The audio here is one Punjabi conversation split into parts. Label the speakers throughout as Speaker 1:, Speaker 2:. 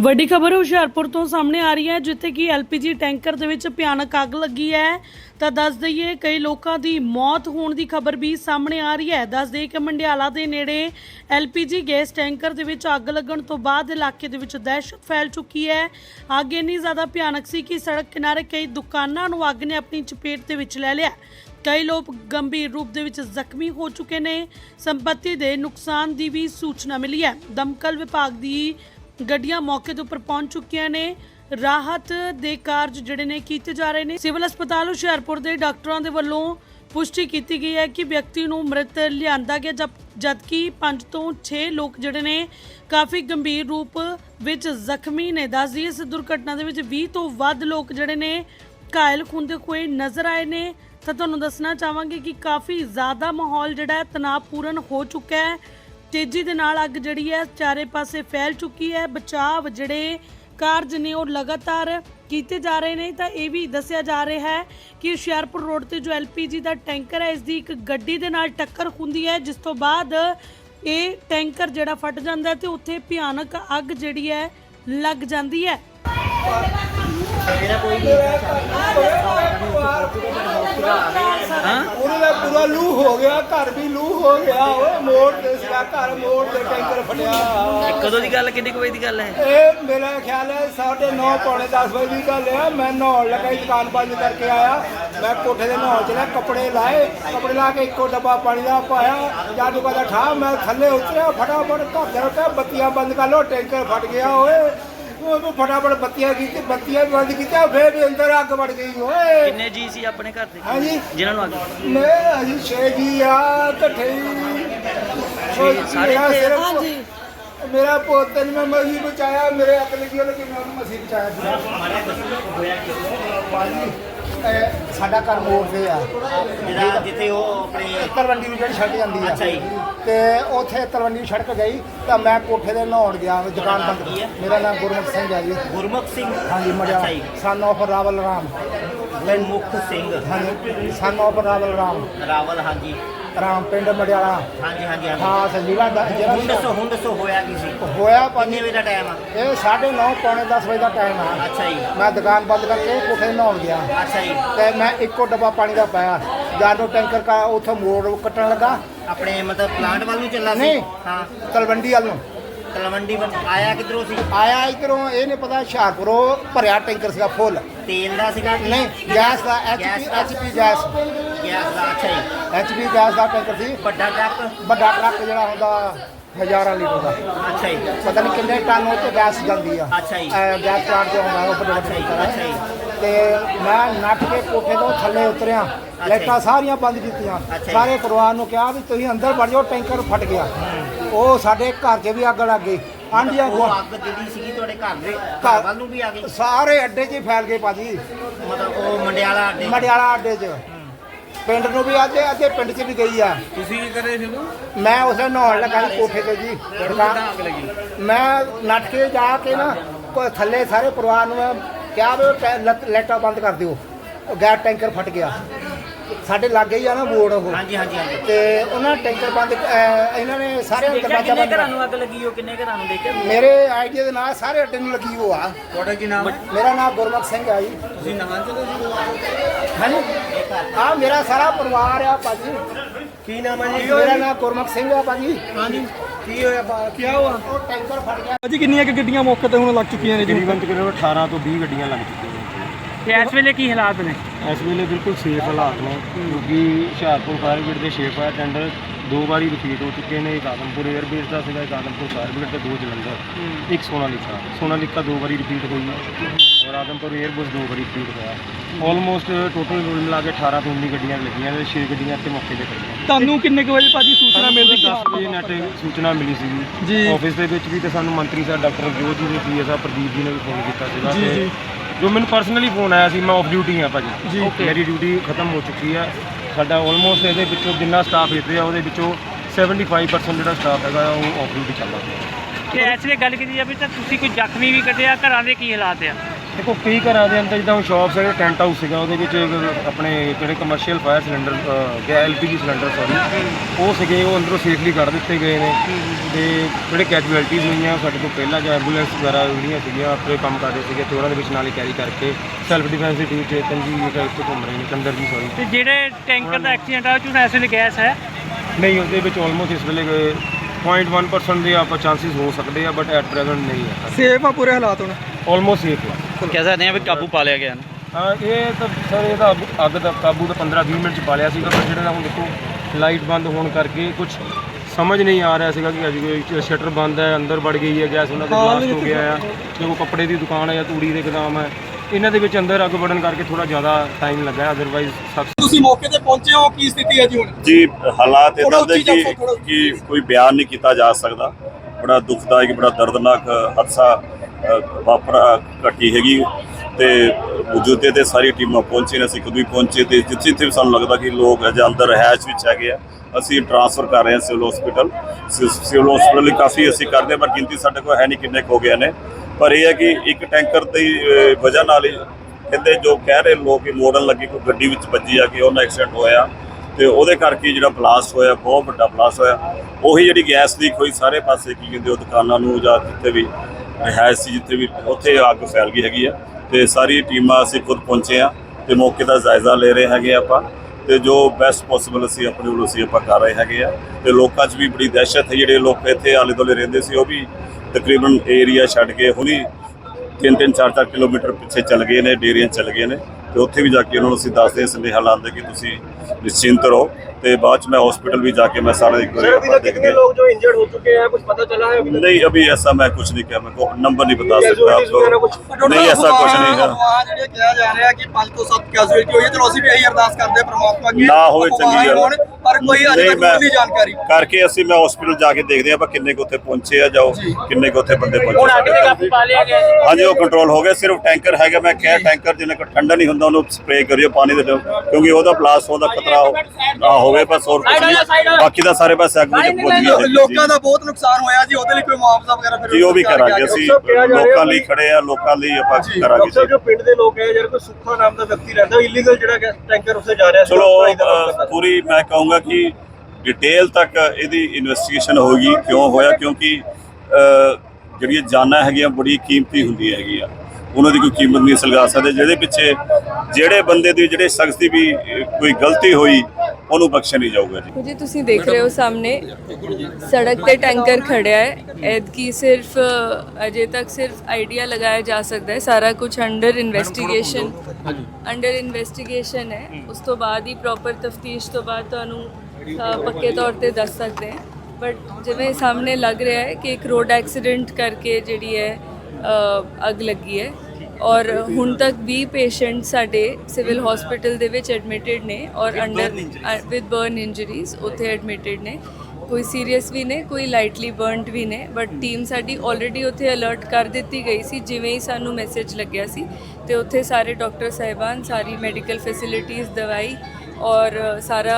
Speaker 1: ਵੱਡੀ ਖਬਰ ਹੁਸ਼ਿਆਰਪੁਰ ਤੋਂ ਸਾਹਮਣੇ ਆ ਰਹੀ ਹੈ, ਜਿੱਥੇ ਕਿ ਐਲਪੀਜੀ ਟੈਂਕਰ ਦੇ ਵਿੱਚ ਭਿਆਨਕ ਅੱਗ ਲੱਗੀ ਹੈ। ਤਾਂ ਦੱਸ ਦਈਏ, ਕਈ ਲੋਕਾਂ ਦੀ ਮੌਤ ਹੋਣ ਦੀ ਖਬਰ ਵੀ ਸਾਹਮਣੇ ਆ ਰਹੀ ਹੈ। ਦੱਸ ਦਈਏ ਕਿ ਮੰਡਿਆਲਾ ਦੇ ਨੇੜੇ ਐਲਪੀਜੀ ਗੈਸ ਟੈਂਕਰ ਦੇ ਵਿੱਚ ਅੱਗ ਲੱਗਣ ਤੋਂ ਬਾਅਦ ਇਲਾਕੇ ਦੇ ਵਿੱਚ ਦਹਿਸ਼ਤ ਫੈਲ ਚੁੱਕੀ ਹੈ। ਅੱਗ ਇੰਨੀ ਜ਼ਿਆਦਾ ਭਿਆਨਕ ਸੀ ਕਿ ਸੜਕ ਕਿਨਾਰੇ ਕਈ ਦੁਕਾਨਾਂ ਨੂੰ ਅੱਗ ਨੇ ਆਪਣੀ ਚਪੇਟ ਦੇ ਵਿੱਚ ਲੈ ਲਿਆ। ਕਈ ਲੋਕ ਗੰਭੀਰ ਰੂਪ ਦੇ ਵਿੱਚ ਜ਼ਖਮੀ ਹੋ ਚੁੱਕੇ ਨੇ। ਸੰਪਤੀ ਦੇ ਨੁਕਸਾਨ ਦੀ ਵੀ ਸੂਚਨਾ ਮਿਲੀ ਹੈ। ਦਮਕਲ ਵਿਭਾਗ ਦੀ ਗੱਡੀਆਂ ਮੌਕੇ ਦੇ ਉੱਪਰ ਪਹੁੰਚ ਚੁੱਕੀਆਂ ਨੇ। ਰਾਹਤ ਦੇ ਕਾਰਜ ਜਿਹੜੇ ਨੇ ਕੀਤੇ ਜਾ ਰਹੇ ਨੇ। ਸਿਵਲ ਹਸਪਤਾਲ ਹੁਸ਼ਿਆਰਪੁਰ ਦੇ ਡਾਕਟਰਾਂ ਦੇ ਵੱਲੋਂ ਪੁਸ਼ਟੀ ਕੀਤੀ ਗਈ ਹੈ ਕਿ ਵਿਅਕਤੀ ਨੂੰ ਮ੍ਰਿਤ ਲਿਆਂਦਾ ਗਿਆ, ਜਦ ਜਦਕਿ 5 ਤੋਂ 6 ਲੋਕ ਜਿਹੜੇ ਨੇ ਕਾਫੀ ਗੰਭੀਰ ਰੂਪ ਵਿੱਚ ਜ਼ਖਮੀ ਨੇ। ਦੱਸਦੀ ਇਸ ਦੁਰਘਟਨਾ ਦੇ ਵਿੱਚ 20 ਤੋਂ ਵੱਧ ਲੋਕ ਜਿਹੜੇ ਨੇ ਘਾਇਲ ਹੁੰਦੇ ਹੋਏ ਨਜ਼ਰ ਆਏ ਨੇ। ਤਾਂ ਤੁਹਾਨੂੰ ਦੱਸਣਾ ਚਾਹਾਂਗੇ ਕਿ ਕਾਫੀ ਜ਼ਿਆਦਾ ਮਾਹੌਲ ਜਿਹੜਾ ਤਣਾਅਪੂਰਨ ਹੋ ਚੁੱਕਾ ਹੈ। ਤੇਜ਼ੀ ਦੇ ਨਾਲ ਅੱਗ ਜਿਹੜੀ ਹੈ ਚਾਰੇ ਪਾਸੇ ਫੈਲ ਚੁੱਕੀ ਹੈ। ਬਚਾਵ ਜਿਹੜੇ ਕਾਰਜ ਨੇ ਉਹ ਲਗਾਤਾਰ ਕੀਤੇ ਜਾ ਰਹੇ ਨੇ। ਤਾਂ ਇਹ ਵੀ ਦੱਸਿਆ ਜਾ ਰਿਹਾ ਹੈ ਕਿ ਹੁਸ਼ਿਆਰਪੁਰ ਰੋਡ ਤੇ ਜੋ ਐਲਪੀਜੀ ਦਾ ਟੈਂਕਰ ਹੈ, ਇਸ ਦੀ ਇੱਕ ਗੱਡੀ ਦੇ ਨਾਲ ਟੱਕਰ ਹੁੰਦੀ ਹੈ, ਜਿਸ ਤੋਂ ਬਾਅਦ ਇਹ ਟੈਂਕਰ ਜਿਹੜਾ ਫਟ ਜਾਂਦਾ ਹੈ ਤੇ ਉੱਥੇ ਭਿਆਨਕ ਅੱਗ ਜਿਹੜੀ ਹੈ ਲੱਗ ਜਾਂਦੀ ਹੈ।
Speaker 2: ਉਹਦੇ ਦਾ ਪੂਰਾ ਲੂ ਹੋ ਗਿਆ ਘਰ ਵੀ ਲੂ ਹੋ ਗਿਆ। ਓਏ ਮੋੜ ਤੇ ਸੀਗਾ ਘਰ ਮੋੜ ਤੇ ਟੈਂਕਰ ਫਟਿਆ।
Speaker 3: ਕਦੋਂ ਦੀ ਗੱਲ ਕਿੰਨੇ ਕੁ ਵਜੇ ਦੀ ਗੱਲ ਹੈ?
Speaker 2: ਇਹ ਮੇਰਾ ਖਿਆਲ ਹੈ 9:30 ਪੌਣੇ 10 ਵਜੇ ਦੀ ਗੱਲ ਹੈ। ਮੈਂ ਨਹਾਉਣ ਲੱਗਾ ਸੀ, ਦੁਕਾਨ ਬੰਦ ਕਰਕੇ ਆਇਆ। ਮੈਂ ਕੋਠੇ ਦੇ ਨਹਾਉਣ ਚਲਾ ਕੱਪੜੇ ਲਾਏ। ਕੱਪੜੇ ਲਾ ਕੇ ਇੱਕੋ ਡੱਬਾ ਪਾਣੀ ਦਾ ਪਾਇਆ। ਜਾਦੂ ਕਾ ਠਾ ਮੈਂ ਥੱਲੇ ਉਤਰਿਆ ਫਟਾਫਟ ਘਰ ਦੇ ਉੱਤੇ ਬੱਤੀਆਂ ਬੰਦ ਕਰ ਲੋ ਟੈਂਕਰ ਫਟ ਗਿਆ ਓਏ। ਉਹ ਫਟਾਫਟ ਬੱਤੀਆਂ ਕੀਤੀ ਬੱਤੀਆਂ ਬੰਦ ਕੀਤੀਆਂ ਫੇਰ ਵੀ ਅੰਦਰ ਅੱਗ ਵੜ ਗਈ ਓਏ।
Speaker 3: ਕਿੰਨੇ ਜੀ ਸੀ ਆਪਣੇ ਘਰ ਦੇ?
Speaker 2: ਹਾਂਜੀ।
Speaker 3: ਜਿਨ੍ਹਾਂ ਨੂੰ ਅੱਗ
Speaker 2: ਮੈਂ ਅਜੀ ਛੇ ਜੀ ਆ ਇਕੱਠੇ ਹੀ।
Speaker 3: ਛੇ ਸਾਰੇ
Speaker 2: ਮੇਰਾ
Speaker 1: ਹਾਂਜੀ।
Speaker 2: ਪੁੱਤ ਨੇ ਮੈਂ ਮਸੀ ਬਚਾਇਆ ਮੇਰੇ ਅਕਲ ਕੀ ਉਹਨੇ ਕਿ ਮੈਂ ਉਹਨੂੰ ਮਸੀ ਬਚਾਇਆ ਭਾਜੀ ਇਹ ਸਾਡਾ ਘਰ ਮੋੜ ਤੇ ਆ।
Speaker 4: ਜਿਹੜਾ ਜਿੱਥੇ ਉਹ ਆਪਣੇ
Speaker 2: ਤਲਵੰਡੀ ਨੂੰ ਜਿਹੜੀ ਛੱਡ ਜਾਂਦੀ ਆ।
Speaker 4: ਅੱਛਾ ਜੀ।
Speaker 2: ਤੇ ਉੱਥੇ ਤਲਵੰਡੀ ਸੜਕ ਗਈ ਤਾਂ ਮੈਂ ਕੋਠੇ ਦੇ ਨਹਾਉਣ ਗਿਆ ਦੁਕਾਨ ਬੰਦ।
Speaker 4: ਕੀ ਹੈ?
Speaker 2: ਮੇਰਾ ਨਾਮ ਗੁਰਮੁਖ ਸਿੰਘ ਹੈ ਜੀ।
Speaker 4: ਗੁਰਮੁਖ ਸਿੰਘ?
Speaker 2: ਹਾਂਜੀ ਮੜਿਆ
Speaker 4: ਅੱਛਾ ਜੀ।
Speaker 2: Son of Rawal Ram
Speaker 4: Gurmukh Singh.
Speaker 2: ਹਾਂਜੀ ਸਨ ਆਫ ਰਾਵਲ ਰਾਮ
Speaker 4: ਰਾਵਲ ਹਾਂਜੀ।
Speaker 2: ਰਾਮ ਪਿੰਡ ਮੜਿਆਲਾ।
Speaker 4: ਹਾਂਜੀ ਹਾਂਜੀ ਹਾਂਜੀ।
Speaker 2: ਖਾਸ ਜ਼ਿਲ੍ਹਾ ਦਾ
Speaker 4: ਹੁਣ
Speaker 2: ਜ਼ਿਲ੍ਹਾ
Speaker 4: ਦੱਸੋ ਹੁਣ ਦੱਸੋ ਹੋਇਆ ਕੀ ਸੀ?
Speaker 2: ਹੋਇਆ
Speaker 4: ਕਿੰਨੇ
Speaker 2: ਪੰਜ
Speaker 4: ਵਜੇ ਦਾ ਟਾਈਮ ਆ?
Speaker 2: ਇਹ 9:30 ਪੌਣੇ 10 ਵਜੇ ਦਾ ਟਾਈਮ ਆ।
Speaker 4: ਅੱਛਾ ਜੀ।
Speaker 2: ਮੈਂ ਦੁਕਾਨ ਬੰਦ ਕਰਕੇ ਕੋਠੇ ਤੇ ਨਹਾਉਣ ਗਿਆ।
Speaker 4: ਅੱਛਾ ਜੀ।
Speaker 2: ਤੇ ਮੈਂ ਇੱਕੋ ਡੱਬਾ ਪਾਣੀ ਦਾ ਪਾਇਆ। ਜਦੋਂ ਟੈਂਕਰ ਕਾ ਉਥੋਂ ਮੋੜ ਕੱਟਣ ਲੱਗਾ।
Speaker 4: ਆਪਣੇ ਮਤਲਬ ਪਲਾਂਟ ਵੱਲ ਨੂੰ ਚੱਲਾ ਸੀ?
Speaker 2: ਨਹੀਂ।
Speaker 4: ਹਾਂ।
Speaker 2: ਤਲਵੰਡੀ ਵੱਲ ਨੂੰ।
Speaker 4: ਤਲਵੰਡੀ ਵੱਲ ਆਇਆ ਕਿੱਧਰੋਂ ਸੀ?
Speaker 2: ਆਇਆ ਇਧਰੋਂ ਇਹ ਨਹੀਂ ਪਤਾ ਹੁਸ਼ਿਆਰਪੁਰੋਂ ਭਰਿਆ ਟੈਂਕਰ ਸੀਗਾ ਫੁੱਲ।
Speaker 4: ਤੇਲ ਦਾ ਸੀਗਾ ਕਿ?
Speaker 2: ਨਹੀਂ ਗੈਸ ਦਾ ਐਚਪੀ
Speaker 4: ਗੈਸ ਦਾ?
Speaker 2: HP gas.
Speaker 4: ਗੈਸ ਦਾ ਅੱਛਾ ਜੀ।
Speaker 2: ਐਚਪੀ ਗੈਸ ਦਾ ਟੈਂਕਰ ਸੀ।
Speaker 4: ਵੱਡਾ ਟਰੱਕ।
Speaker 2: ਵੱਡਾ ਟਰੱਕ ਜਿਹੜਾ ਹੁੰਦਾ ਹਜ਼ਾਰਾਂ ਲੀਟਰ ਦਾ।
Speaker 4: ਅੱਛਾ ਜੀ।
Speaker 2: ਪਤਾ ਨਹੀਂ ਕਿੰਨੇ ਟਨ ਉਹ ਤੇ ਗੈਸ ਜਾਂਦੀ ਆ।
Speaker 4: ਅੱਛਾ ਜੀ।
Speaker 2: ਅਹ ਗੈਸ ਪਲਾਂਟ ਤੇ ਆਉਂਦਾ ਉਹ ਵੱਡੇ
Speaker 4: ਅੱਛਾ ਜੀ,
Speaker 2: ਟੈਂਕਰ। ਤੇ ਮੈਂ ਨੱਠ ਕੇ ਕੋਠੇ ਤੋਂ ਥੱਲੇ ਉਤਰਿਆ।
Speaker 4: ਜੀ।
Speaker 2: ਲਾਈਟਾਂ ਸਾਰੀਆਂ ਬੰਦ ਕੀਤੀਆਂ।
Speaker 4: ਅੱਛਾ ਜੀ।
Speaker 2: ਸਾਰੇ ਪਰਿਵਾਰ ਨੂੰ ਕਿਹਾ ਵੀ ਤੁਸੀਂ ਅੰਦਰ ਵੜ ਜਾਓ ਟੈਂਕਰ ਫਟ ਗਿਆ। ਉਹ ਸਾਡੇ ਘਰ 'ਚ ਵੀ ਅੱਗ ਲੱਗ ਗਈ। ਆਂਡੀਆਂ
Speaker 4: ਉਹ ਅੱਗ ਜਿਹੜੀ ਸੀਗੀ ਤੁਹਾਡੇ ਘਰ ਦੇ ਘਰ ਵੱਲ ਨੂੰ ਵੀ ਆ ਗਈ?
Speaker 2: ਸਾਰੇ ਅੱਡੇ 'ਚ ਹੀ ਫੈਲ ਗਏ ਭਾਜੀ।
Speaker 4: ਮਤਲਬ ਉਹ ਮੰਡਿਆਲਾ ਅੱਡੇ
Speaker 2: ਮੜਿਆਲਾ ਅੱਡੇ 'ਚ। ਪਿੰਡ ਨੂੰ ਵੀ ਅੱਧੇ ਅੱਧੇ ਪਿੰਡ 'ਚ ਵੀ ਗਈ ਆ।
Speaker 5: ਤੁਸੀਂ ਕੀ ਕਰੇ ਸੀ ਨੂੰ
Speaker 2: ਮੈਂ ਉਸੇ ਨਹਾਉਣ ਲੱਗਾ ਸੀ ਕੋਠੇ ਤੇ ਜੀ ਦੁਕਾਨ।
Speaker 5: ਅੱਗ ਲੱਗੀ।
Speaker 2: ਮੈਂ ਨੱਠ ਕੇ ਜਾ ਕੇ ਨਾ ਕੋ- ਥੱਲੇ ਸਾਰੇ ਪਰਿਵਾਰ ਨੂੰ ਮੈਂ ਕਿਹਾ ਵੀ ਲੱਤ- ਲਾਈਟਾਂ ਬੰਦ ਕਰ ਦਿਓ। ਉਹ ਗੈਸ ਟੈਂਕਰ ਫਟ ਗਿਆ। ਸਾਡੇ ਲਾਗੇ ਹੀ ਆ ਨਾ ਬੋਰਡ ਉਹ।
Speaker 4: ਹਾਂਜੀ ਹਾਂਜੀ ਹਾਂਜੀ।
Speaker 2: ਤੇ ਉਹਨਾਂ ਨੇ ਟੈਂਕਰ ਬੰਦ ਅਹ ਇਹਨਾਂ ਨੇ ਸਾਰੇ
Speaker 3: ਦੇਖਿਆ
Speaker 2: ਦਰਵਾਜ਼ਾ
Speaker 3: ਕਿੰਨੇ
Speaker 2: ਬੰਦ
Speaker 3: ਘਰਾਂ
Speaker 2: ਕਰ
Speaker 3: ਨੂੰ ਅੱਗ ਲੱਗੀ ਉਹ ਕਿੰਨੇ ਘਰਾਂ ਨੂੰ ਦੇਖਿਆ
Speaker 2: ਮੇਰੇ ਆਈਡੀਆ ਦੇ ਨਾਲ ਸਾਰੇ ਅੱਡੇ ਨੂੰ ਲੱਗੀ ਉਹ ਆ।
Speaker 5: ਤੁਹਾਡਾ ਕੀ ਨਾਮ? ਹੈ
Speaker 2: ਮੇਰਾ ਨਾਮ ਗੁਰਮੁਖ ਸਿੰਘ ਆ ਜੀ।
Speaker 5: ਤੁਸੀਂ ਨਵਾਂ ਚਲੇ ਸੀ
Speaker 2: ਹਾਂਜੀ। ਆ ਮੇਰਾ ਸਾਰਾ ਪਰਿਵਾਰ ਆ ਭਾਜੀ।
Speaker 5: ਕੀ ਨਾਮ ਹੈ
Speaker 2: ਮੇਰਾ ਨਾਮ ਗੁਰਮੁਖ ਸਿੰਘ ਆ ਭਾਜੀ।
Speaker 5: ਹਾਂਜੀ। ਕੀ ਹੋਇਆ? ਕੀ ਹੋਇਆ?
Speaker 2: ਉਹ ਟੈਂਕਰ ਫਟ ਗਿਆ।
Speaker 6: ਭਾਜੀ ਕਿੰਨੀਆਂ ਕਿ ਗੱਡੀਆਂ ਮੌਕੇ ਤੇ ਹੁਣ ਲੱਗ ਚੁੱਕੀਆਂ ਨੇ ਜੀ?
Speaker 7: ਤਕਰੀਬਨ ਤਕਰੀਬਨ 18 ਤੋਂ 20 ਗੱਡੀਆਂ ਲੱਗ ਚੁੱਕੀਆਂ ਨੇ
Speaker 3: ਤੇ ਇਸ ਵੇਲੇ ਕੀ ਹਾਲਾਤ ਨੇ?
Speaker 7: ਇਸ ਵੇਲੇ ਬਿਲਕੁਲ ਸੇਫ ਹਾਲਾਤ ਨੇ ਕਿਉਂਕਿ ਹੁਸ਼ਿਆਰਪੁਰ ਫਾਇਰ ਬ੍ਰਿਗੇਡ ਦੇ ਛੇ ਫਾਇਰ ਟੈਂਡਰ ਦੋ ਵਾਰੀ ਰਿਪੀਟ ਹੋ ਚੁੱਕੇ ਨੇ ਇੱਕ ਆਦਮਪੁਰ 에ਅਰ ਬੇਸ ਦਾ ਸੀਗਾ ਇੱਕ ਆਦਮਪੁਰ ਬ੍ਰਿਗੇਡ ਤੇ ਦੋ ਜਲੰਧਰ ਇੱਕ ਸੋਨਾਲੀਕਾ। ਸੋਨਾਲੀਕਾ ਦੋ ਵਾਰੀ ਰਿਪੀਟ ਹੋਈ ਹੈ ਔਰ ਆਦਮਪੁਰ 에ਅਰ ਬੇਸ ਦੋ ਵਾਰੀ ਰਿਪੀਟ ਹੋਇਆ। ਆਲਮੋਸਟ ਟੋਟਲ ਕੁੱਲ ਮਿਲਾ ਕੇ 18 ਤੋਂ 19 ਗੱਡੀਆਂ ਲੱਗੀਆਂ ਨੇ 6 ਗੱਡੀਆਂ ਇੱਥੇ ਮੌਕੇ ਤੇ ਖੜੀਆਂ
Speaker 6: ਤੁਹਾਨੂੰ ਕਿੰਨੇ ਕੁ ਵਜੇ ਭਾਜੀ ਸੂਚਨਾ ਮਿਲਦੀ ਕਿ
Speaker 7: 10 ਵਜੇ ਨੈਟ ਸੂਚਨਾ ਮਿਲੀ
Speaker 6: ਜੀ।
Speaker 7: ਆਫਿਸ ਦੇ ਵਿੱਚ ਵੀ ਤੇ ਸਾਨੂੰ ਮੰਤਰੀ ਸਾਹਿਬ ਡਾਕਟਰ ਜੋਤ ਜੀ ਦੇ ਪੀਐਸ ਸਾਹਿਬ ਪ੍ਰਦੀਪ ਜੀ ਨੇ ਵੀ ਫੋਨ ਕੀਤਾ ਸੀਗਾ
Speaker 6: ਜੀ। ਜੋ
Speaker 7: ਮੈਨੂੰ ਪਰਸਨਲੀ ਫੋਨ ਆਇਆ ਸੀ ਮੈਂ ਆਫ ਡਿਊਟੀ ਹਾਂ ਭਾਜੀ
Speaker 6: ਜੀ। Okay.
Speaker 7: ਮੇਰੀ ਡਿਊਟੀ ਖਤਮ ਹੋ ਚੁੱਕੀ ਹੈ ਸਾਡਾ ਆਲਮੋਸਟ ਇਹਦੇ ਵਿੱਚੋਂ ਜਿੰਨਾ ਸਟਾਫ ਇੱਥੇ ਆ ਉਹਦੇ ਵਿੱਚੋਂ 75% ਜਿਹੜਾ ਸਟਾਫ ਹੈਗਾ ਉਹ ਆਫ ਡਿਊਟੀ ਚੱਲਦਾ
Speaker 3: ਤੇ ਇਸ ਵੇਲੇ ਗੱਲ ਕੀਤੀ ਜਾਵੇ ਤਾਂ ਤੁਸੀਂ ਕੋਈ ਜ਼ਖਮੀ ਵੀ ਕੱਢਿਆ ਘਰਾਂ ਦੇ ਕੀ ਹਾਲਾਤ ਆ
Speaker 7: ਦੇਖੋ ਕਈ ਘਰਾਂ ਦੇ ਅੰਦਰ ਜਿੱਦਾਂ ਸ਼ਾਪ ਸੀਗਾ ਟੈਂਟ ਹਾਊਸ ਸੀਗਾ ਉਹਦੇ ਵਿੱਚ ਆਪਣੇ ਜਿਹੜੇ ਕਮਰਸ਼ੀਅਲ ਫਾਇਰ ਸਿਲੰਡਰ ਗਿਆ ਐਲਪੀਜੀ ਸਿਲੰਡਰ ਸੌਰੀ ਉਹ ਸੀਗੇ ਉਹ ਅੰਦਰੋਂ ਸੇਫਲੀ ਕੱਢ ਦਿੱਤੇ ਗਏ ਨੇ। ਤੇ ਜਿਹੜੇ ਕੈਜੂਅਲਟੀਜ਼ ਹੋਈਆਂ ਸਾਡੇ ਤੋਂ ਪਹਿਲਾਂ ਜਾਂ ਐਂਬੂਲੈਂਸ ਵਗੈਰਾ ਜਿਹੜੀਆਂ ਸੀਗੀਆਂ ਆਪਣੇ ਕੰਮ ਕਰਦੇ ਸੀਗੇ ਤੇ ਉਹਨਾਂ ਦੇ ਵਿੱਚ ਨਾਲ ਹੀ ਕੈਰੀ ਕਰਕੇ ਸੈਲਫ ਡਿਫੈਂਸ ਦੀ ਟੀਮ ਚੇਤਨ ਜੀ ਇੱਕ ਇੱਥੇ ਘੁੰਮ ਰਹੇ ਨੇ ਕੰਦਰ ਜੀ ਸੌਰੀ
Speaker 3: ਤੇ ਜਿਹੜੇ ਟੈਂਕਰ ਦਾ ਐਕਸੀਡੈਂਟ ਆ ਉਹ ਚ ਵੇਲੇ ਗੈਸ ਹੈ?
Speaker 7: ਨਹੀਂ ਉਹਦੇ ਵਿੱਚ ਆਲਮੋਸਟ ਇਸ ਵੇਲੇ 0.1% ਦੇ ਆਪਾਂ ਚਾਂਸਸ ਹੋ ਸਕਦੇ ਆ ਬਟ ਐਟ ਪ੍ਰੈਜ਼ੈਂਟ ਨਹੀਂ ਹੈ।
Speaker 6: ਸੇਫ ਆ ਪੂਰੇ ਹਾਲਾਤ ਹੁਣ?
Speaker 7: ਆਲਮੋਸਟ ਸੇਫ
Speaker 3: ਕਹਿ ਸਕਦੇ ਆ ਵੀ ਕਾਬੂ ਪਾ ਲਿਆ ਗਿਆ
Speaker 7: ਹਾਂ ਇਹ ਤਾਂ ਸਰ ਇਹਦਾ ਅੱਗ- ਅੱਗ ਦਾ ਕਾਬੂ ਤਾਂ 15-20 ਮਿੰਟ ਚ ਪਾ ਲਿਆ ਸੀਗਾ ਪਰ ਜਿਹੜਾ ਹੁਣ ਦੇਖੋ ਲਾਈਟ ਬੰਦ ਹੋਣ ਕਰਕੇ ਕੁਝ ਸਮਝ ਨਹੀਂ ਆ ਰਿਹਾ ਸੀਗਾ ਕਿ ਅੱਜ ਕੋਈ ਸ਼ਟਰ ਬੰਦ ਹੈ ਅੰਦਰ ਵੜ ਗਈ ਹੈ ਗੈਸ ਉਹਨਾਂ ਦੇ ਬਲਾਸਟ ਹੋ ਗਿਆ ਆ ਤੇ ਉਹ ਕੱਪੜੇ ਦੀ ਦੁਕਾਨ ਹੈ ਜਾਂ ਤੂੜੀ ਦੇ ਗਦਾਮ ਹੈ ਇਹਨਾਂ ਦੇ ਵਿੱਚ ਅੰਦਰ ਅੱਗ ਵੜਨ ਕਰਕੇ ਥੋੜਾ ਜ਼ਿਆਦਾ ਟਾਈਮ ਲੱਗਾ ਅਦਰਵਾਈਜ਼ ਸਭ
Speaker 6: ਤੁਸੀਂ ਮੌਕੇ ਤੇ ਪਹੁੰਚੇ ਹੋ ਕੀ ਸਥਿਤੀ ਹੈ ਜੀ ਹੁਣ?
Speaker 8: ਜੀ ਹਾਲਾਤ ਇਦਾਂ ਦੇ ਕਿ ਕੋਈ ਬਿਆਨ ਨਹੀਂ ਕੀਤਾ ਜਾ ਸਕਦਾ। ਬੜਾ ਦੁਖਦਾਇਕ ਬੜਾ ਦਰਦਨਾਕ ਹਾਦਸਾ ਵਾਪਰ ਘਟੀ ਹੈਗੀ ਤੇ ਮੌਜੂਦੇ ਤੇ ਸਾਰੀ ਟੀਮਾਂ ਪਹੁੰਚੀ ਨੇ, ਅਸੀਂ ਖੁਦ ਵੀ ਪਹੁੰਚੇ ਤੇ ਜਿੱਥੇ ਜਿੱਥੇ ਸਾਨੂੰ ਲੱਗਦਾ ਕਿ ਲੋਕ ਅਜੇ ਅੰਦਰ ਰਹਿائش ਵਿੱਚ ਹੈਗੇ ਆ, ਅਸੀਂ ਟ੍ਰਾਂਸਫਰ ਕਰ ਰਹੇ ਹਾਂ ਸਿਵਲ ਹਸਪੀਟਲ ਸਿਵਲ ਹਸਪੀਟਲ ਲਈ ਕਾਫੀ ਅਸੀਂ ਕਰਦੇ ਪਰ ਗਿਣਤੀ ਸਾਡੇ ਕੋਲ ਹੈ ਨਹੀਂ ਕਿੰਨੇ ਹੋ ਗਏ ਨੇ। ਪਰ ਇਹ ਹੈ ਕਿ ਇੱਕ ਟੈਂਕਰ ਦੀ ਵਜ੍ਹਾ ਨਾਲ ਹੀ ਕਹਿੰਦੇ ਜੋ ਕਹਿ ਰਹੇ ਲੋਕ ਕਿ ਮੋੜਨ ਲੱਗੇ, ਕੋਈ ਗੱਡੀ ਵਿੱਚ ਵੱਜੀ ਆ ਕੇ ਉਹਨਾਂ ਐਕਸੀਡੈਂਟ ਹੋਇਆ ਤੇ ਉਹਦੇ ਕਰਕੇ ਜਿਹੜਾ ਬਲਾਸਟ ਹੋਇਆ, ਬਹੁਤ ਵੱਡਾ ਬਲਾਸਟ ਹੋਇਆ। ਉਹੀ ਜਿਹੜੀ ਗੈਸ ਦੀ ਹੋਈ, ਸਾਰੇ ਪਾਸੇ ਕੀ ਕਹਿੰਦੇ ਉਹ ਦੁਕਾਨਾਂ ਨੂੰ ਜਾਂ ਜਿੱਥੇ ਵੀ ਰਿਹਾਇਸ਼ ਸੀ ਜਿੱਥੇ ਵੀ ਉੱਥੇ ਅੱਗ ਫੈਲ ਗਈ ਹੈਗੀ ਆ ਤੇ ਸਾਰੀ ਟੀਮਾਂ ਅਸੀਂ ਖੁਦ ਪਹੁੰਚੇ ਆ ਤੇ ਮੌਕੇ ਦਾ ਜਾਇਜ਼ਾ ਲੈ ਰਹੇ ਹੈਗੇ ਆਪਾਂ ਤੇ ਜੋ ਬੈਸਟ ਪੋਸੀਬਲ ਅਸੀਂ ਆਪਣੇ ਵੱਲੋਂ ਅਸੀਂ ਆਪਾਂ ਕਰ ਰਹੇ ਹੈਗੇ ਆ ਤੇ ਲੋਕਾਂ 'ਚ ਵੀ ਬੜੀ ਦਹਿਸ਼ਤ ਹੈ ਜਿਹੜੇ ਲੋਕ ਇੱਥੇ ਆਲੇ ਦੁਆਲੇ ਰਹਿੰਦੇ ਸੀ, ਉਹ ਵੀ ਤਕਰੀਬਨ ਏਰੀਆ ਛੱਡ ਕੇ ਹੁਣੀ ਤਿੰਨ ਤਿੰਨ ਚਾਰ ਚਾਰ ਕਿਲੋਮੀਟਰ ਪਿੱਛੇ ਚੱਲ ਗਏ ਨੇ ਡੇਰੀਆਂ ਚੱਲ ਗਏ ਨੇ ਤੇ ਉੱਥੇ ਵੀ ਜਾ ਕੇ ਉਹਨਾਂ ਨੂੰ ਅਸੀਂ ਦੱਸਦੇ ਸੰਦੇਹਾ ਲਾਉਂਦੇ ਕਿ ਤੁਸੀਂ ਨਿਸ਼ਚਿੰਤ ਰਹੋ ਤੇ ਬਾਅਦ ਚ ਮੈਂ ਹਸਪੀਟਲ ਵੀ ਜਾ ਕੇ ਮੈਂ ਸਾਰਾ ਇੱਕ ਵਾਰੀ ਆਪਾਂ ਦੇਖਦੇ ਹਾਂ।
Speaker 5: लोग जो इंजर्ड हो चुके हैं कुछ पता चला है अभी तक?
Speaker 8: नहीं अभी ऐसा मैं कुछ नहीं किया मैं को नंबर नहीं बता सकता
Speaker 5: Casualties वगैरह
Speaker 8: आपको
Speaker 5: कुछ
Speaker 8: नहीं ऐसा कुछ नहीं है
Speaker 6: ਅਫਵਾਹ ਜਿਹੜੇ ਕਿਹਾ ਜਾ ਰਿਹਾ ਕਿ 5 ਤੋਂ 7 ਕੈਜੂਅਲਟੀ ਹੋਈ ਹੈ ਚਲੋ ਅਸੀਂ ਵੀ ਇਹੀ ਅਰਦਾਸ ਕਰਦੇ ਹਾਂ ਪ੍ਰਮਾਤਮਾ ਅੱਗੇ
Speaker 8: ਨਾ ਹੋਵੇ ਚੰਗੀ
Speaker 6: ਅਫਵਾਹਾਂ
Speaker 8: ਗੱਲ।
Speaker 6: ਹੋਣ,
Speaker 8: ਕਰਕੇ ਅਸੀਂ ਮੈਂ ਹਸਪੀਟਲ ਜਾ ਕੇ ਦੇਖਦੇ ਆਪਾਂ ਕਿੰਨੇ ਕੁ ਉੱਥੇ ਪਹੁੰਚੇ ਆ ਜਾਓ ਕਿੰਨੇ ਕੁ ਉੱਥੇ ਬੰਦੇ ਪਹੁੰਚੇ
Speaker 3: ਹੁਣ ਅੱਗ ਤੇ ਕਾਬੂ ਪਾ ਲਿਆ ਗਿਆ ਜੀ।
Speaker 8: ਉਹ ਕੰਟਰੋਲ ਹੋ ਗਿਆ ਸਿਰਫ ਟੈਂਕਰ ਹੈਗਾ ਮੈਂ ਕਿਹਾ ਟੈਂਕਰ ਜਿਹਨੇ ਕੋ ਠੰਡਾ ਨਹੀਂ ਹੁੰਦਾ ਉਹਨੂੰ ਸਪਰੇਅ ਕਰਿਓ ਪਾਣੀ ਦੇ ਦਿਓ ਕਿਉਂਕਿ ਉਹਦਾ ਬਲਾਸਟ ਹੋਣ ਦਾ ਖਤਰਾ ਹੋ- ਹੋਵੇ ਪਰ ਹੋਰ ਬਾਕੀ ਦਾ ਸਾਰੇ ਪਾਸੇ ਅੱਗ ਵਿੱਚ ਪਹੁੰਚ ਗਈ
Speaker 6: ਲੋਕਾਂ ਦਾ ਬਹੁਤ ਨੁਕਸਾਨ ਹੋਇਆ ਜੀ ਉਹਦੇ ਲਈ ਕੋਈ ਮੁਆਵਜ਼ਾ ਵਗੈਰਾ ਫਿਰ
Speaker 8: ਜੀ ਉਹ ਵੀ ਕਰਾਂਗੇ ਅਸੀਂ ਲੋਕਾਂ ਲਈ ਖੜੇ ਆ ਲੋਕਾਂ ਲਈ ਆਪਾਂ ਕਰਾਂਗੇ ਜੀ।
Speaker 5: ਜੋ ਪਿੰਡ ਦੇ ਲੋਕ ਹੈ ਯਾਰ ਕੋਈ ਸੁੱਖਾ ਨਾਮ ਦਾ ਵਿਅਕਤੀ ਰਹਿੰਦਾ ਇਲੀਗਲ ਜਿਹੜਾ ਟੈਂਕਰ ਉਸੇ ਜਾ ਰਿਹਾ ਸੀ,
Speaker 8: ਚਲੋ ਪੂਰੀ ਮੈਂ ਕਹੂੰਗਾ ਕਿ ਡਿਟੇਲ ਤੱਕ ਇਹਦੀ ਇਨਵੈਸਟੀਗੇਸ਼ਨ ਹੋਗੀ ਕਿਉਂ ਹੋਇਆ? ਕਿਉਂਕਿ ਜਿਹੜੀਆਂ ਜਾਨਾਂ ਹੈਗੀਆਂ, ਬੜੀ ਕੀਮਤੀ ਹੁੰਦੀਆਂ ਹੈਗੀਆਂ। ਉਹਨਾਂ ਦੀ ਕੋਈ ਕੀਮਤ ਨਹੀਂ ਲਗਾ ਸਕਦੇ ਜਿਹਦੇ ਪਿੱਛੇ ਜਿਹੜੇ ਬੰਦੇ ਦੀ ਜਿਹੜੇ ਸ਼ਖਸ ਦੀ ਵੀ ਕੋਈ ਗਲਤੀ ਹੋਈ ਉਹਨੂੰ ਬਖਸ਼ਿਆ ਨਹੀਂ ਜਾਊਗਾ ਜੀ।
Speaker 9: ਜੀ ਤੁਸੀਂ ਦੇਖ ਰਹੇ ਹੋ ਸਾਹਮਣੇ ਸੜਕ ਤੇ ਟੈਂਕਰ ਖੜਿਆ ਹੈ। ਐਦ ਕੀ ਸਿਰਫ ਅਜੇ ਤੱਕ ਸਿਰਫ ਆਈਡੀਆ ਲਗਾਇਆ ਜਾ ਸਕਦਾ ਹੈ। ਸਾਰਾ ਕੁਝ ਅੰਡਰ ਇਨਵੈਸਟੀਗੇਸ਼ਨ ਅੰਡਰ ਇਨਵੈਸਟੀਗੇਸ਼ਨ ਹੈ। ਉਸ ਤੋਂ ਬਾਅਦ ਹੀ ਪ੍ਰੋਪਰ ਤਫਤੀਸ਼ ਤੋਂ ਬਾਅਦ ਤੁਹਾਨੂੰ ਪੱਕੇ ਤੌਰ ਤੇ ਦੱਸ ਸਕਦੇ ਹਾਂ। ਬਟ ਜਿਵੇਂ ਸਾਹਮਣੇ ਲੱਗ ਰਿਹਾ ਹੈ ਕਿ ਇੱਕ ਰੋਡ ਐਕਸੀਡੈਂਟ ਕਰਕੇ ਜਿਹੜੀ ਹੈ ਅ, ਅੱਗ ਲੱਗੀ ਹੈ। ਔਰ ਹੁਣ ਤੱਕ 20 ਪੇਸ਼ੈਂਟ ਸਾਡੇ ਸਿਵਲ ਹਸਪੀਟਲ ਦੇ ਵਿੱਚ ਐਡਮਿਟਡ ਨੇ ਔਰ ਅੰਡਰ ਵਿਦ ਬਰਨ ਇੰਜਰੀਜ਼ ਉੱਥੇ ਐਡਮਿਟਡ ਨੇ। ਕੋਈ ਸੀਰੀਅਸ ਵੀ ਨੇ ਕੋਈ ਲਾਈਟਲੀ ਬਰਨਡ ਵੀ ਨੇ ਬਟ ਟੀਮ ਸਾਡੀ ਆਲਰੇਡੀ ਉੱਥੇ ਅਲਰਟ ਕਰ ਦਿੱਤੀ ਗਈ ਸੀ ਜਿਵੇਂ ਹੀ ਸਾਨੂੰ ਮੈਸੇਜ ਲੱਗਿਆ ਸੀ। ਤੇ ਉੱਥੇ ਸਾਰੇ ਡਾਕਟਰ ਸਾਹਿਬਾਨ ਸਾਰੀ ਮੈਡੀਕਲ ਫੈਸਿਲਿਟੀਜ਼ ਦਵਾਈ ਔਰ ਅ, ਸਾਰਾ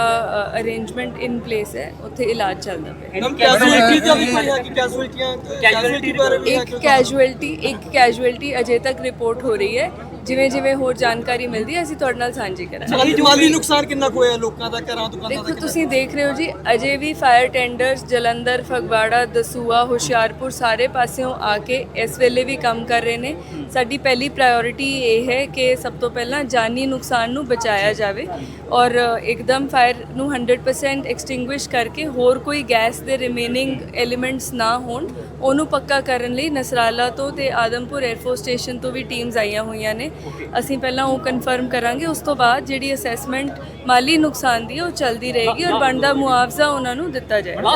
Speaker 9: ਅਰੇਂਜਮੈਂਟ ਇਨ ਪਲੇਸ ਹੈ ਉੱਥੇ ਇਲਾਜ ਚੱਲਦਾ ਪਿਆ
Speaker 6: ਮੈਡਮ ਕੈਜੂਅਲਟੀ ਦਾ ਵੀ ਕੋਈ ਹੈ ਕਿ ਕੈਜੂਅਲਟੀਆਂ ਕੈਜੂਅਲਟੀ ਪਰ ਵੀ ਹੈ
Speaker 9: ਇੱਕ ਕੈਜੂਅਲਟੀ ਇੱਕ ਕੈਜੂਅਲਟੀ ਅਜੇ ਤੱਕ ਰਿਪੋਰਟ ਹੋ ਰਹੀ ਹੈ ਜਿਵੇਂ ਜਿਵੇਂ ਹੋਰ ਜਾਣਕਾਰੀ ਮਿਲਦੀ ਹੈ ਅਸੀਂ ਤੁਹਾਡੇ ਨਾਲ ਸਾਂਝੀ ਕਰਾਂਗੇ।
Speaker 6: ਮਾਲੀ ਮਾਲੀ ਨੁਕਸਾਨ ਕਿੰਨਾ ਕੁ ਹੋਇਆ ਲੋਕਾਂ ਦਾ ਘਰਾਂ ਦੁਕਾਨਾਂ ਦਾ
Speaker 9: ਦੇਖੋ ਤੁਸੀਂ ਦੇਖ ਰਹੇ ਹੋ ਜੀ ਅਜੇ ਵੀ ਫਾਇਰ ਟੈਂਡਰਸ ਜਲੰਧਰ ਫਗਵਾੜਾ ਦਸੂਆ ਹੁਸ਼ਿਆਰਪੁਰ ਸਾਰੇ ਪਾਸਿਓਂ ਆ ਕੇ ਇਸ ਵੇਲੇ ਵੀ ਕੰਮ ਕਰ ਰਹੇ ਨੇ। ਸਾਡੀ ਪਹਿਲੀ ਪ੍ਰਾਇੋਰਟੀ ਇਹ ਹੈ ਕਿ ਸਭ ਤੋਂ ਪਹਿਲਾਂ ਜਾਨੀ ਨੁਕਸਾਨ ਨੂੰ ਬਚਾਇਆ ਜਾਵੇ ਔਰ ਇੱਕਦਮ ਫਾਇਰ ਨੂੰ 100% ਐਕਸਟਿੰਗੁਇਸ਼ ਕਰਕੇ ਹੋਰ ਕੋਈ ਗੈਸ ਦੇ ਰਿਮੇਨਿੰਗ ਐਲੀਮੈਂਟਸ ਨਾ ਹੋਣ। ਉਹਨੂੰ ਪੱਕਾ ਕਰਨ ਲਈ ਨਸਰਾਲਾ ਤੋਂ ਤੇ ਆਦਮਪੁਰ 에ਅਰਫੋਰਸ ਸਟੇਸ਼ਨ ਤੋਂ ਵੀ ਟੀਮਸ ਆਈਆਂ ਹੋਈਆਂ ਨੇ। ਅਸੀਂ ਪਹਿਲਾਂ ਉਹ ਕਨਫਰਮ ਕਰਾਂਗੇ ਉਸ ਤੋਂ ਬਾਅਦ ਜਿਹੜੀ ਅਸੈਸਮੈਂਟ ਮਾਲੀ ਨੁਕਸਾਨ ਦੀ ਉਹ ਚੱਲਦੀ ਰਹੇਗੀ ਔਰ ਬਣਦਾ ਮੁਆਵਜ਼ਾ ਉਹਨਾਂ ਨੂੰ ਦਿੱਤਾ ਜਾਏਗਾ।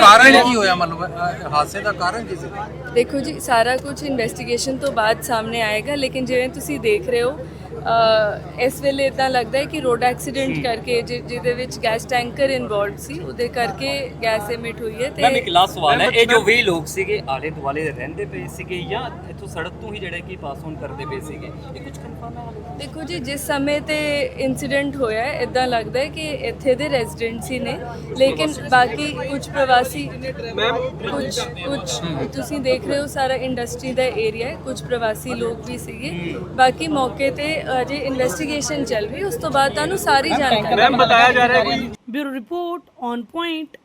Speaker 10: ਕਾਰਨ ਕੀ ਹੋਇਆ? ਮਤਲਬ ਹਾਦਸੇ ਦਾ ਕਾਰਨ ਕੀ ਸੀ?
Speaker 9: ਦੇਖੋ ਜੀ ਸਾਰਾ ਕੁਝ ਇਨਵੈਸਟੀਗੇਸ਼ਨ ਤੋਂ ਬਾਅਦ ਸਾਹਮਣੇ ਆਏਗਾ ਲੇਕਿਨ ਜਿਵੇਂ ਤੁਸੀਂ ਦੇਖ ਰਹੇ ਹੋ ਅ, ਇਸ ਵੇਲੇ ਇਦਾਂ ਲੱਗਦਾ ਹੈ ਕਿ ਰੋਡ ਐਕਸੀਡੈਂਟ ਕਰਕੇ ਜਿ- ਜਿਹਦੇ ਵਿੱਚ ਗੈਸ ਟੈਂਕਰ ਇਨਵੋਲਡ ਸੀ ਉਹਦੇ ਕਰਕੇ ਗੈਸ ਐਮਿਟ ਹੋਈ ਹੈ
Speaker 11: ਮੈਮ ਇੱਕ
Speaker 9: ਤੇ
Speaker 11: ਲਾਸਟ ਸਵਾਲ ਹੈ ਇਹ ਜੋ 20 ਲੋਕ ਸੀਗੇ ਆਲੇ ਦੁਆਲੇ ਦੇ ਰਹਿੰਦੇ ਪਏ ਸੀਗੇ ਜਾਂ ਇੱਥੋਂ ਸੜਕ ਤੋਂ ਹੀ ਜਿਹੜੇ ਕਿ ਪਾਸ ਔਨ ਕਰਦੇ ਪਏ ਸੀਗੇ ਇਹ ਕੁਝ ਕਨਫਰਮ ਹੈ ਹਾਲੇ?
Speaker 9: ਦੇਖੋ ਜੀ ਜਿਸ ਸਮੇਂ ਤੇ ਇਨਸੀਡੈਂਟ ਹੋਇਆ ਹੈ ਇਦਾਂ ਲੱਗਦਾ ਹੈ ਕਿ ਇੱਥੇ ਦੇ ਰੈਜ਼ੀਡੈਂਟਸ ਹੀ ਨੇ। ਲੇਕਿਨ ਬਾਕੀ ਕੁਝ ਪ੍ਰਵਾਸੀ ਕੁਝ ਕੁਝ ਤੁਸੀਂ ਦੇਖ ਰਹੇ ਹੋ ਸਾਰਾ ਇੰਡਸਟਰੀ ਦਾ ਏਰੀਆ ਹੈ। ਕੁਝ ਪ੍ਰਵਾਸੀ ਲੋਕ ਵੀ ਸੀਗੇ। ਬਾਕੀ ਮੌਕੇ ਤੇ ਅਜੇ ਇਨਵੈਸਟੀਗੇਸ਼ਨ ਚੱਲ ਰਹੀ ਉਸ ਤੋਂ ਬਾਅਦ ਤੁਹਾਨੂੰ ਸਾਰੀ ਜਾਣਕਾਰੀ
Speaker 5: ਮੈਮ ਬਤਾਇਆ ਜਾ ਰਿਹਾ ਹੈ ਕਿ
Speaker 1: ਬਿਊਰੋ ਰਿਪੋਰਟ ਔਨ ਪੁਆਇੰਟ